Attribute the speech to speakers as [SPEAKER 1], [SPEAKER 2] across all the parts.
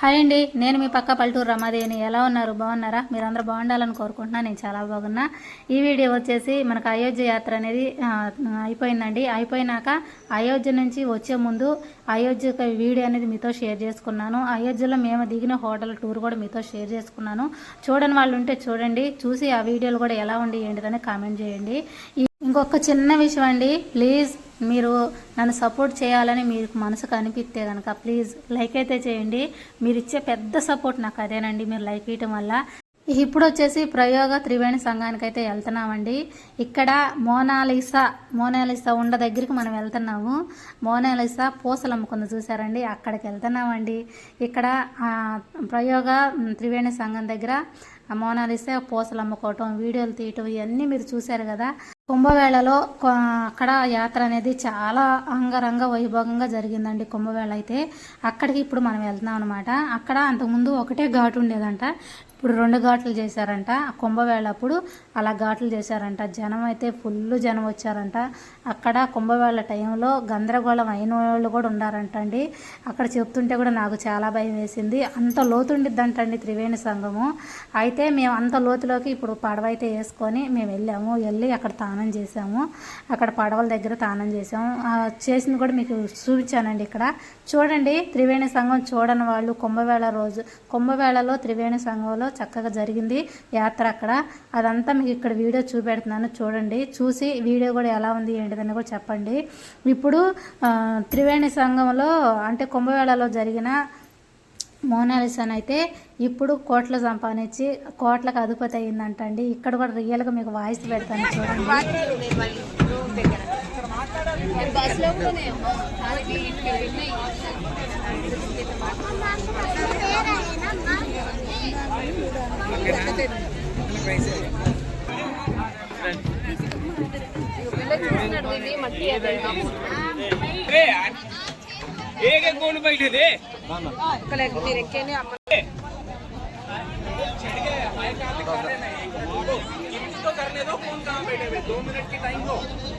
[SPEAKER 1] Hi అండి నేను మీ పక్క పల్లెటూరు రమాదేవిని. ఎలా ఉన్నారు? బాగున్నారా? మీరందరూ బాగుండాలని కోరుకుంటున్నా. నేను చాలా బాగున్నా. ఈ వీడియో వచ్చేసి మనకు అయోధ్య యాత్ర అనేది అయిపోయిందండి. అయిపోయినాక అయోధ్య నుంచి వచ్చే ముందు అయోధ్య యొక్క వీడియో అనేది మీతో షేర్ చేసుకున్నాను. అయోధ్యలో మేము దిగిన హోటల్ టూర్ కూడా మీతో షేర్ చేసుకున్నాను. చూడని వాళ్ళు ఉంటే చూడండి. చూసి ఆ వీడియోలు కూడా ఎలా ఉండి ఏంటిదని కామెంట్ చేయండి. ఇంకొక చిన్న విషయం అండి. ప్లీజ్ మీరు నన్ను సపోర్ట్ చేయాలని మీకు మనసుకు అనిపిస్తే కనుక ప్లీజ్ లైక్ అయితే చేయండి. మీరు ఇచ్చే పెద్ద సపోర్ట్ నాకు అదేనండి. మీరు లైక్ ఇవ్వటం వల్ల ఇప్పుడు వచ్చేసి ప్రయోగ త్రివేణి సంఘానికి అయితే వెళ్తున్నామండి. ఇక్కడ మోనాలిసా మోనాలిసా ఉండ దగ్గరికి మనం వెళ్తున్నాము. మోనాలిసా పూసలు అమ్ముకుంది చూసారండి అక్కడికి వెళ్తున్నామండి. ఇక్కడ ప్రయోగ త్రివేణి సంఘం దగ్గర మోనాలిసా పూసలు అమ్ముకోవటం వీడియోలు తీయటం ఇవన్నీ మీరు చూశారు కదా. కుంభవేళలో కొ- అక్కడ యాత్ర అనేది చాలా అంగరంగ వైభవంగా జరిగిందండి కుంభవేళ అయితే. అక్కడికి ఇప్పుడు మనం వెళ్తున్నాం అనమాట అక్కడ అంతకుముందు ఒకటే ఘాటు ఉండేదంట ఇప్పుడు రెండు ఘాట్లు చేశారంట. కుంభవేళ అప్పుడు అలా ఘాట్లు చేశారంట. జనం అయితే ఫుల్ జనం వచ్చారంట. అక్కడ కుంభవేళ టైంలో గందరగోళం అయిన వాళ్ళు కూడా ఉన్నారంట అండి. అక్కడ చెప్తుంటే కూడా నాకు చాలా భయం వేసింది. అంత లోతుండిద్దంటండి త్రివేణి సంఘము. అయితే మేము అంత లోతులోకి ఇప్పుడు పడవ అయితే వేసుకొని మేము వెళ్ళాము. వెళ్ళి అక్కడ తానం చేసాము అక్కడ పడవల దగ్గర తానం చేసాము చేసింది కూడా మీకు చూపించానండి ఇక్కడ. చూడండి త్రివేణి సంఘం చూడని వాళ్ళు కుంభవేళ రోజు కుంభవేళలో త్రివేణి సంఘంలో చక్కగా జరిగింది. యాత్ర అక్కడ. అదంతా మీకు ఇక్కడ వీడియో చూపెడుతున్నాను. చూడండి. చూసి వీడియో కూడా ఎలా ఉంది ఏంటిదని కూడా చెప్పండి. ఇప్పుడు త్రివేణి సంఘంలో అంటే కుంభవేళలో జరిగిన మోనాలిసన్ అయితే ఇప్పుడు కోట్లు సంపాదించి కోట్లకు అధిపతి అయిందంటండి ఇక్కడ కూడా రియల్గా మీకు వాయిస్ పెడతాను చూడండి.
[SPEAKER 2] एक एक गोल बैठे थे तो करने दो कौन कहाँ बैठे हुए दो मिनट की टाइम दो काफी नहीं।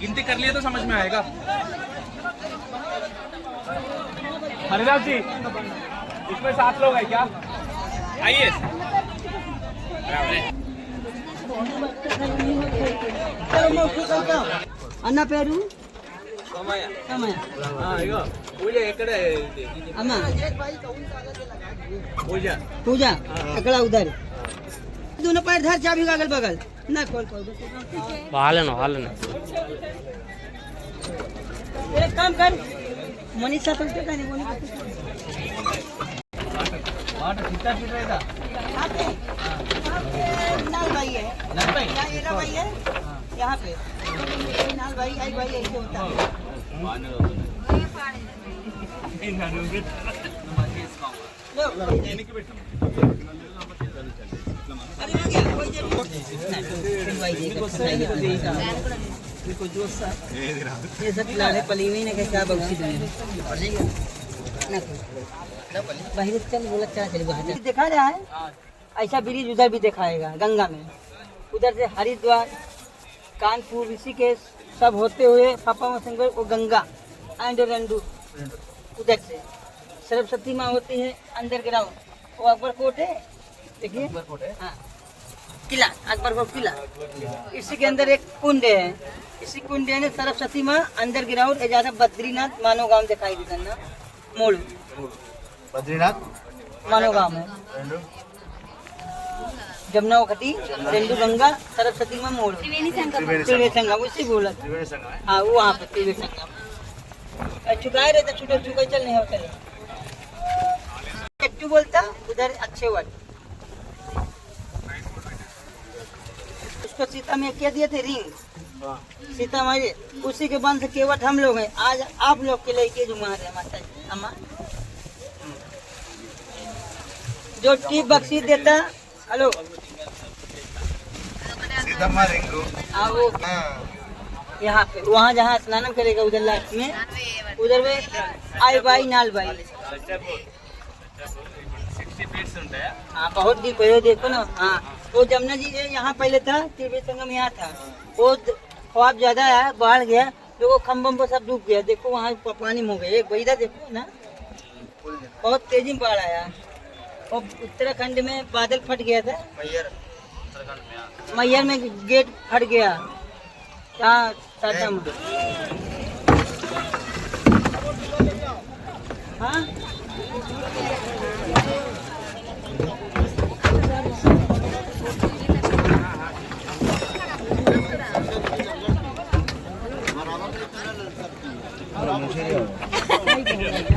[SPEAKER 2] गिनती कर लिया तो समझ में आएगा हरिदास जी इसमें सात लोग हैं क्या आइए
[SPEAKER 3] అన్న పేరు
[SPEAKER 2] సమయ
[SPEAKER 3] సమయ
[SPEAKER 2] ఇగో పూజ ఎక్కడ
[SPEAKER 3] అమ్మ
[SPEAKER 2] పూజ
[SPEAKER 3] पूजा अगला उधर दोनों पैर धर चाबी का अगल बगल हाले ना
[SPEAKER 4] हाले ना।
[SPEAKER 3] एक काम कर मनीषा पण ते काय नाही कोणी
[SPEAKER 2] वाटर कितना फीट रहेगा
[SPEAKER 3] नाल भाई है। नाल भाई? नाल भाई है? हाँ। यहाँ पे। नाल भाई आई भाई ऐसे होता है। लो। ये सब लाड़े पली हुई ना कैसे आप बाहर चल बोला क्या चल बाहर दिखा रहा है? ऐसा ब्रिज उधर भी दिखाएगा गंगा में। उधर से हरिद्वार कानपुर ऋषिकेश सब होते हुए पापा शंकर वो गंगा एंड रंडू। उधर से। सरस्वती माँ होती है अंडर ग्राउंड वो अकबर कोट है? देखिए। हाँ। किला अकबरपुर किला। इसी के अंदर एक कुंड है। इसी कुंड ने सरस्वती माँ अंदर ग्राउंड एजाजा बद्रीनाथ मानो गाँव दिखाई देता ना मोड़
[SPEAKER 5] बद्रीनाथ?
[SPEAKER 3] मानो गाँव है जमुना रेंडू गंगा सरस्वती माँ मोड़ त्रिवेणी संगम। उसी बोला हाँ। वो वहाँ पर त्रिवेणी संगम। रहता छुटो चुका चल नहीं होते। चट्टू बोलता उधर उसको सीता में क्या दिए थे रिंग। सीता माई उसी के बंद केवट हम लोग हैं। आज आप लोग के लिए जो मारे माता अम्मा। जो टीप बख्शी देता हेलो। हाँ, यहाँ पे वहाँ जहाँ स्नान करेगा उधर लास्ट में। उधर में आई बाई नाल बाई।
[SPEAKER 2] बहुत।
[SPEAKER 3] हाँ, दीप पहले देखो ना। हाँ। वो जमुना जी यहाँ पहले था त्रिवेणी संगम यहाँ था। वो ख्वाब ज़्यादा है बाढ़ गया देखो खम्बम पर सब डूब गया। देखो वहाँ पानी में हो गया। एक बैदा देखो ना बहुत तेज़ी में बाढ़ आया। और उत्तराखंड में बादल फट गया था। मैयर में गेट फट गया। यहाँ टाटा में हाँ?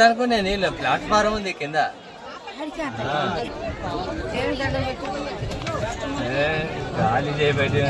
[SPEAKER 6] ఇక్కడ అనుకునే నీళ్ళు ప్లాట్ఫారం ఉంది కింద. గాలి చేయబెట్టిన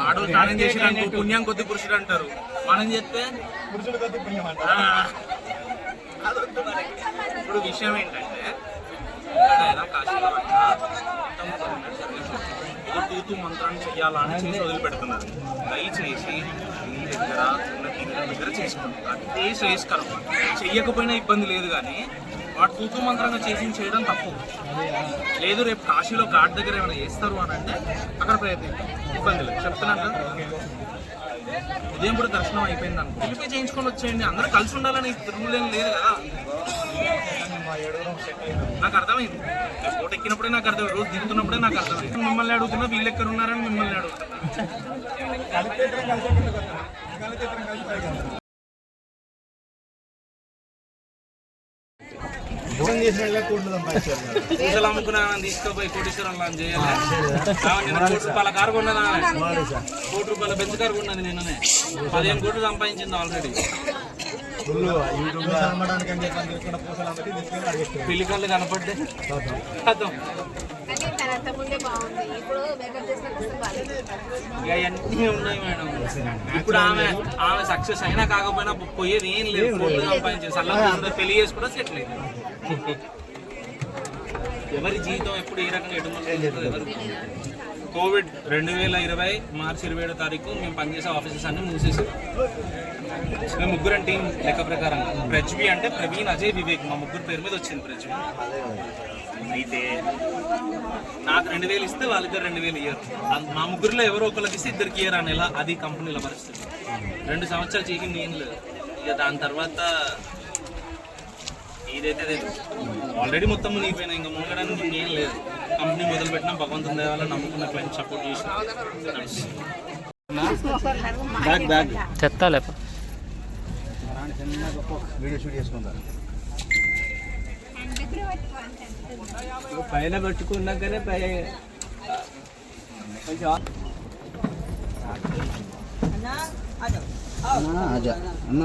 [SPEAKER 2] ఆడు స్నానం చేసిన పుణ్యం కొద్ది పురుషుడు అంటారు మనం చెప్తే? పురుషుడు కొద్ది పుణ్యం ఇప్పుడు విషయం ఏంటంటే ఎక్కడైనా కాశీలో అయినా మొత్తం తూతు మంత్రాన్ని చెయ్యాలని చేసి వదిలిపెడుతున్నారు దయచేసి మీ దగ్గర ఉన్న గిన్నెల దగ్గర చేసుకోండి అదే శ్రేయస్కరం చెయ్యకపోయినా ఇబ్బంది లేదు కానీ వాడు తూతు మంత్రంగా చేసి చేయడం తప్పు లేదు రేపు కాశీలో ఘాట్ దగ్గర ఏమైనా చేస్తారు అని అంటే అక్కడ ప్రయత్నిద్దాం ఇబ్బంది లేదు చెప్తున్నాను కదా ఉదయం కూడా దర్శనం అయిపోయింది అనుకో. పిలిపి చేయించుకొని వచ్చేయండి. అందరూ కలిసి ఉండాలని రూల్ ఏం లేదు కదా. నాకు అర్థమైంది. నేను ఫోటో ఎక్కినప్పుడే నాకు అర్థమైంది రోజు దిగుతున్నప్పుడే నాకు అర్థమైంది. మిమ్మల్ని అడుగుతున్నా వీళ్ళు ఎక్కడ ఉన్నారని మిమ్మల్ని అడుగుతున్నా. పూజలు అమ్ముకున్నా తీసుకుపోయి కోటేశ్వరం చేయాలి. రూపాయల కారు కొన్నదా? కోటి రూపాయల బెంచ్ కారు కొన్నది నిన్ననే. పదిహేను కోట్లు సంపాదించింది ఆల్రెడీ పిల్లి కళ్ళు కనపడ్డే అన్నీ ఉన్నాయి మేడం. ఇప్పుడు ఆమె ఆమె సక్సెస్ అయినా కాకపోయినా పోయేది ఏం లేదు. కోట్లు సంపాదించేది సల్ల పెళ్ళి చేసి కూడా సెటిల్ అయింది. ఎవరి జీవితం ఎప్పుడు ఏ రకంగా ఎటు ఎవరు కోవిడ్ రెండు వేల ఇరవై మార్చి ఇరవై ఏడో తారీఖు మేము పనిచేసే ఆఫీసెస్ అన్ని మూసేసాం. మేము ముగ్గురం టీం లెక్క ప్రకారం. ప్రజ్వి అంటే ప్రవీణ్ అజయ్ వివేక్. మా ముగ్గురు పేరు మీద వచ్చింది ప్రజ్వి. అయితే నాకు రెండు వేలు ఇస్తే వాళ్ళిద్దరు రెండు వేలు ఇయ్యరు. మా ముగ్గురులో ఎవరో ఒకరికి ఇస్తే ఇద్దరికి ఇయ్యరు అని ఎలా అది కంపెనీల పరిస్థితి. రెండు సంవత్సరాలు చేసింది ఏం లేదు. ఇక దాని తర్వాత నీదైతే ఆల్రెడీ మొత్తం నీ పైన ఇంకా మూగడానికి ఏం లేదు. కంపెనీ మొదలుపెట్టినా భగవంతుని దేవాల నమ్ముకున్న క్లయింట్ సపోర్ట్ చేసి బ్యాగ్ బ్యాగ్
[SPEAKER 4] చెత్త లేక
[SPEAKER 5] వీడియో షూట్ చేసుకుంటారు
[SPEAKER 6] పైన పెట్టుకున్నాకనే పై
[SPEAKER 5] అన్న అన్న.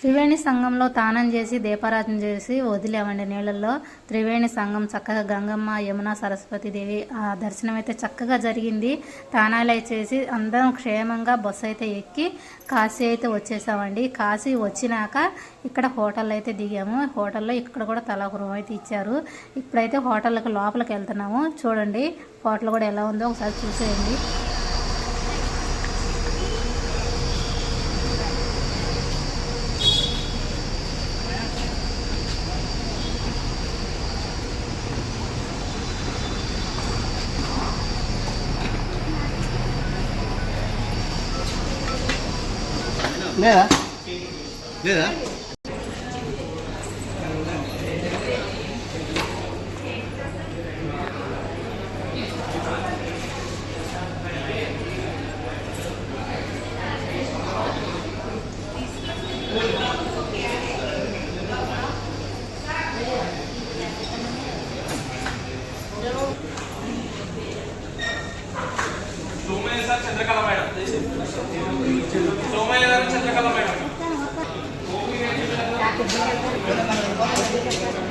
[SPEAKER 1] త్రివేణి సంఘంలో తానం చేసి దీపారాధన చేసి వదిలేవండి. నీళ్ళల్లో త్రివేణి సంఘం చక్కగా గంగమ్మ యమున సరస్వతి దేవి ఆ దర్శనం అయితే చక్కగా జరిగింది. తానాలు అయితే చేసి అందరం క్షేమంగా బస్సు అయితే ఎక్కి కాశీ అయితే వచ్చేసామండి. కాశీ వచ్చినాక ఇక్కడ హోటల్ అయితే దిగాము. హోటల్లో ఇక్కడ కూడా తలా రూమ్ అయితే ఇచ్చారు. ఇప్పుడైతే హోటల్కి లోపలికి వెళ్తున్నాము. చూడండి హోటల్ కూడా ఎలా ఉందో ఒకసారి చూసేయండి.
[SPEAKER 5] లేదా లేదా
[SPEAKER 2] సోమయ్య
[SPEAKER 7] Thank you.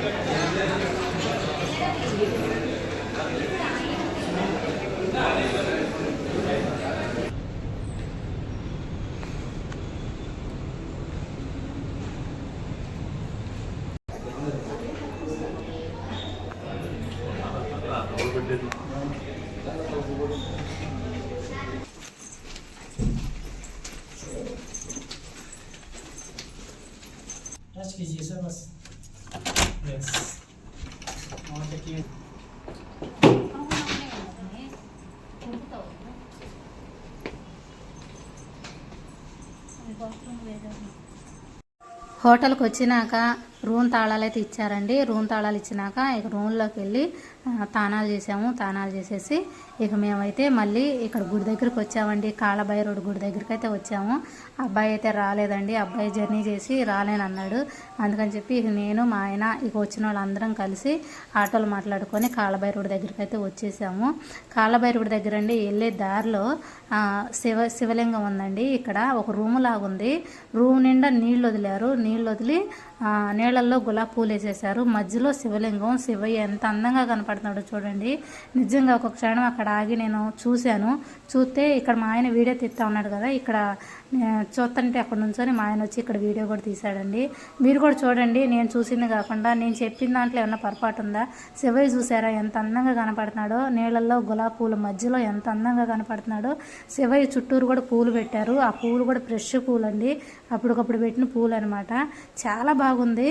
[SPEAKER 1] హోటల్కి వచ్చినాక రూమ్ తాళాలు అయితే ఇచ్చారండి. రూమ్ తాళాలు ఇచ్చినాక ఇక రూమ్లోకి వెళ్ళి తానాలు చేసాము. తానాలు చేసేసి ఇక మేమైతే మళ్ళీ ఇక్కడ గుడి దగ్గరికి వచ్చామండి. కాళభైరవుడు గుడి దగ్గరికి అయితే వచ్చాము. అబ్బాయి అయితే రాలేదండి. అబ్బాయి జర్నీ చేసి రాలేనన్నాడు అందుకని చెప్పి ఇక నేను మా ఆయన ఇక వచ్చిన వాళ్ళందరం కలిసి ఆటోలు మాట్లాడుకొని కాళభైరవుడి దగ్గరికి అయితే వచ్చేసాము. కాళభైరవుడి దగ్గర అండి వెళ్ళే దారిలో శివ శివలింగం ఉందండి. ఇక్కడ ఒక రూమ్ లాగుంది. రూమ్ నిండా నీళ్ళు వదిలారు. నీళ్ళు వదిలి ఆ, నీళ్ళల్లో గులాబీ పూలు వేసేసారు మధ్యలో శివలింగం శివయ్య ఎంత అందంగా కనపడుతున్నాడో చూడండి. నిజంగా ఒక క్షణం అక్కడ ఆగి నేను చూశాను. చూస్తే ఇక్కడ మా ఆయన వీడియో తీస్తా ఉన్నాడు కదా ఇక్కడ చూస్తుంటే అక్కడ నుంచొని మా ఆయన వచ్చి ఇక్కడ వీడియో కూడా తీశాడండి. మీరు కూడా చూడండి నేను చూసింది కాకుండా నేను చెప్పిన దాంట్లో ఏమన్నా పొరపాటు ఉందా? శివయ్య చూసారా ఎంత అందంగా కనపడుతున్నాడో నీళ్ళల్లో గులాబీ పూల మధ్యలో ఎంత అందంగా కనపడుతున్నాడో. శివయ్య చుట్టూరు కూడా పూలు పెట్టారు. ఆ పూలు కూడా ఫ్రెష్ పూలు అండి అప్పటికప్పుడు పెట్టిన పూలు అనమాట చాలా బాగుంది.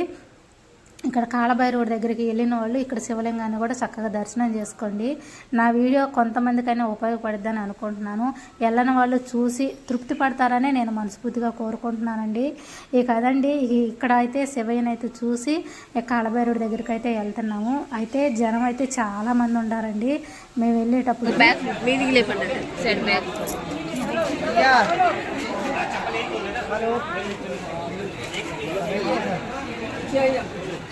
[SPEAKER 1] ఇక్కడ కాళభైరవుడి దగ్గరికి వెళ్ళిన వాళ్ళు ఇక్కడ శివలింగాన్ని కూడా చక్కగా దర్శనం చేసుకోండి. నా వీడియో కొంతమందికైనా ఉపయోగపడుద్దని అనుకుంటున్నాను. వెళ్ళని వాళ్ళు చూసి తృప్తి పడతారని నేను మనస్ఫూర్తిగా కోరుకుంటున్నానండి. ఇక అదండి ఇక ఇక్కడ అయితే శివయ్యని అయితే చూసి ఇక కాళభైరవుడి దగ్గరికి అయితే వెళ్తున్నాము. అయితే జనం అయితే చాలా మంది ఉండారండి. మేము వెళ్ళేటప్పుడు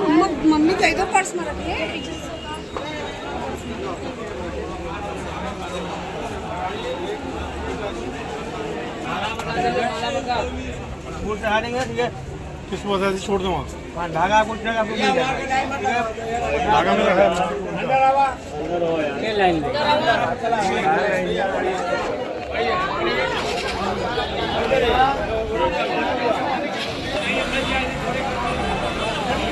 [SPEAKER 8] મમ્મી મમ્મી કહી દો પર્સમાં રખીએ
[SPEAKER 7] किस वजह से छोड़ दूँगा
[SPEAKER 3] धागा आपको
[SPEAKER 7] धागा में रखा है।
[SPEAKER 5] हाँ।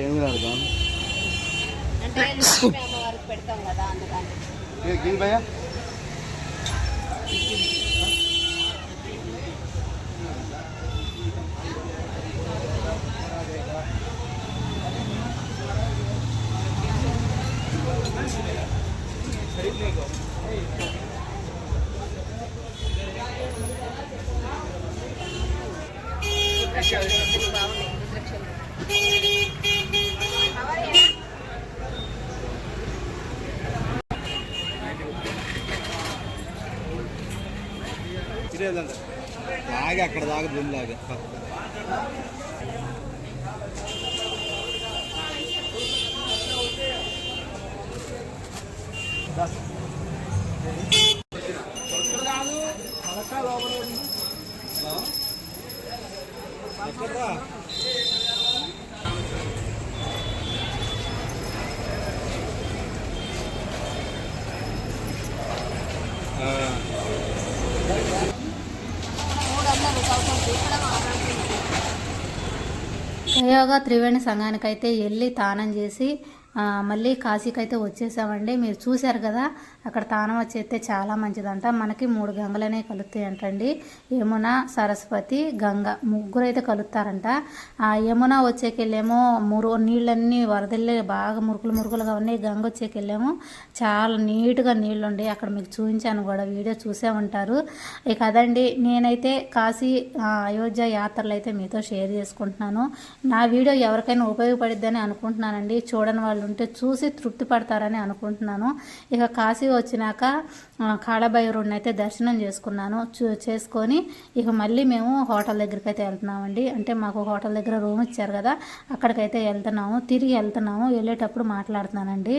[SPEAKER 5] ఏమి రాదు
[SPEAKER 8] అంటే అమ్మవారికి పెడతాం కదా అందుకని.
[SPEAKER 5] గిల్ అక్కడ దాకా దుల్లాగా
[SPEAKER 1] ప్రయోగ త్రివేణి సంఘానికైతే వెళ్ళి తానం చేసి మళ్ళీ కాశీకి అయితే వచ్చేసామండి. మీరు చూశారు కదా అక్కడ తానం వచ్చేస్తే చాలా మంచిదంట. మనకి మూడు గంగలనే కలుస్తాయి యమున సరస్వతి గంగ ముగ్గురు అయితే కలుస్తారంట ఆ యమున వచ్చేకెళ్ళేమో మురు నీళ్ళన్నీ వరదల్లే బాగా మురుకులు మురుకులుగా ఉన్నాయి. గంగ వచ్చేకెళ్ళేమో చాలా నీట్గా నీళ్ళు ఉండే అక్కడ మీకు చూపించాను కూడా వీడియో చూసే ఉంటారు. ఇక అదండి నేనైతే కాశీ అయోధ్య యాత్రలు అయితే మీతో షేర్ చేసుకుంటున్నాను. నా వీడియో ఎవరికైనా ఉపయోగపడిద్దని అనుకుంటున్నానండి. చూడని వాళ్ళు ఉంటే చూసి తృప్తి పడతారని అనుకుంటున్నాను. ఇక కాశీ వచ్చినాక ఆ, కాళభైరవుడిని అయితే దర్శనం చేసుకున్నాను. చూ చేసుకొని ఇక మళ్ళీ మేము హోటల్ దగ్గరికి అయితే వెళ్తున్నామండి. అంటే మాకు హోటల్ దగ్గర రూమ్ ఇచ్చారు కదా అక్కడికైతే వెళ్తున్నాము. తిరిగి వెళ్తున్నాము. వెళ్ళేటప్పుడు మాట్లాడుతున్నానండి.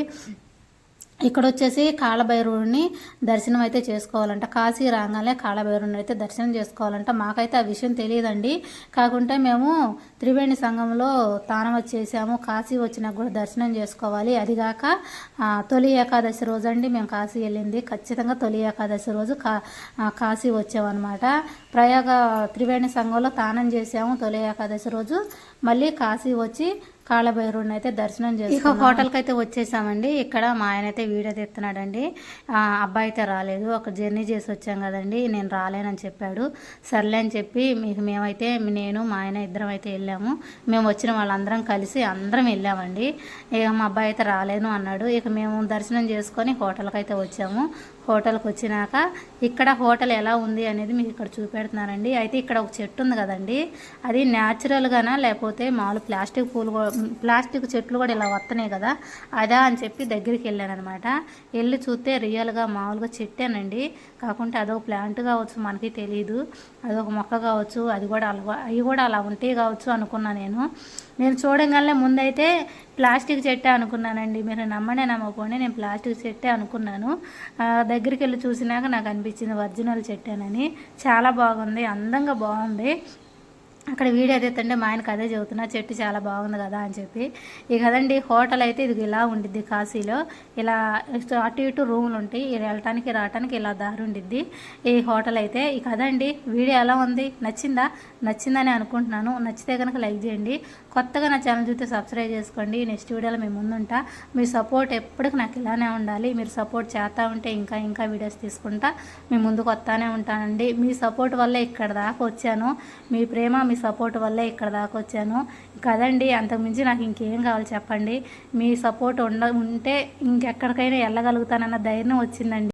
[SPEAKER 1] ఇక్కడ వచ్చేసి కాళభైరవుడిని దర్శనం అయితే చేసుకోవాలంట. కాశీ రాగానే కాళభైరవుని అయితే దర్శనం చేసుకోవాలంట. మాకైతే ఆ విషయం తెలియదండి. కాకుంటే మేము త్రివేణి సంఘంలో తానం వచ్చేసాము. కాశీ వచ్చినా కూడా దర్శనం చేసుకోవాలి. అదిగాక తొలి ఏకాదశి రోజు అండి మేము కాశీ వెళ్ళింది. ఖచ్చితంగా తొలి ఏకాదశి రోజు కా కాశీ వచ్చామన్నమాట. ప్రయాగ త్రివేణి సంఘంలో తానం చేసాము తొలి ఏకాదశి రోజు. మళ్ళీ కాశీ వచ్చి కాళభైరవుడిని అయితే దర్శనం చేసి ఇక హోటల్కి అయితే వచ్చేసామండి. ఇక్కడ మా ఆయన అయితే వీడియో తీస్తున్నాడండి. అబ్బాయి అయితే రాలేదు. ఒక జర్నీ చేసి వచ్చాం కదండి. నేను రాలేనని చెప్పాడు. సర్లే అని చెప్పి మీకు మేమైతే నేను మా ఆయన ఇద్దరం అయితే వెళ్ళాము. మేము వచ్చిన వాళ్ళందరం కలిసి అందరం వెళ్ళామండి. ఇక మా అబ్బాయి అయితే రాలేను అన్నాడు. ఇక మేము దర్శనం చేసుకొని హోటల్కి అయితే వచ్చాము. హోటల్కి వచ్చినాక ఇక్కడ హోటల్ ఎలా ఉంది అనేది మీకు ఇక్కడ చూపెడుతున్నానండి అయితే ఇక్కడ ఒక చెట్టు ఉంది కదండి. అది న్యాచురల్గానా లేకపోతే మామూలు ప్లాస్టిక్ పూలు ప్లాస్టిక్ చెట్లు కూడా ఇలా వస్తున్నాయి కదా అదా అని చెప్పి దగ్గరికి వెళ్ళాను అనమాట వెళ్ళి చూస్తే రియల్గా మామూలుగా చెట్టేనండి. కాకుంటే అదొక ప్లాంట్ కావచ్చు మనకి తెలియదు అదొక మొక్క కావచ్చు అది కూడా అలా అవి కూడా అలా ఉంటాయి కావచ్చు అనుకున్నా నేను. నేను చూడగానే ముందైతే ప్లాస్టిక్ చెట్టే అనుకున్నానండి. మీరు నమ్మనే నమ్మకపోండి నేను ప్లాస్టిక్ చెట్టే అనుకున్నాను. దగ్గరికి వెళ్ళి చూసినాక నాకు అనిపించింది ఒరిజినల్ చెట్టేనని. చాలా బాగుంది అందంగా బాగుంది. అక్కడ వీడియో తీస్తుంటే మా ఆయనకు అదే చెబుతున్నా చెట్టు చాలా బాగుంది కదా అని చెప్పి. ఇక కదండి హోటల్ అయితే ఇది ఇలా ఉండిద్ది కాశీలో. ఇలా అటు ఇటు రూములు ఉంటాయి. ఇది వెళ్ళటానికి రావటానికి ఇలా దారి ఉండిద్ది ఈ హోటల్ అయితే. ఇక కదండి వీడియో ఎలా ఉంది? నచ్చిందా? నచ్చిందని అనుకుంటున్నాను. నచ్చితే కనుక లైక్ చేయండి. కొత్తగా నా ఛానల్ చూస్తే సబ్స్క్రైబ్ చేసుకోండి. నెక్స్ట్ వీడియోలో మేము ముందుంటా. మీ సపోర్ట్ ఎప్పటికి నాకు ఇలానే ఉండాలి. మీరు సపోర్ట్ చేస్తూ ఉంటే ఇంకా ఇంకా వీడియోస్ తీసుకుంటా. మీ ముందుకు వస్తానే ఉంటానండి. మీ సపోర్ట్ వల్లే ఇక్కడ దాకా వచ్చాను. మీ ప్రేమ మీ సపోర్ట్ వల్లే ఇక్కడ దాకా వచ్చాను. కదండి అంతకుమించి నాకు ఇంకేం కావాలి చెప్పండి? మీ సపోర్ట్ ఉండ ఉంటే ఇంకెక్కడికైనా వెళ్ళగలుగుతానన్న ధైర్యం వచ్చిందండి.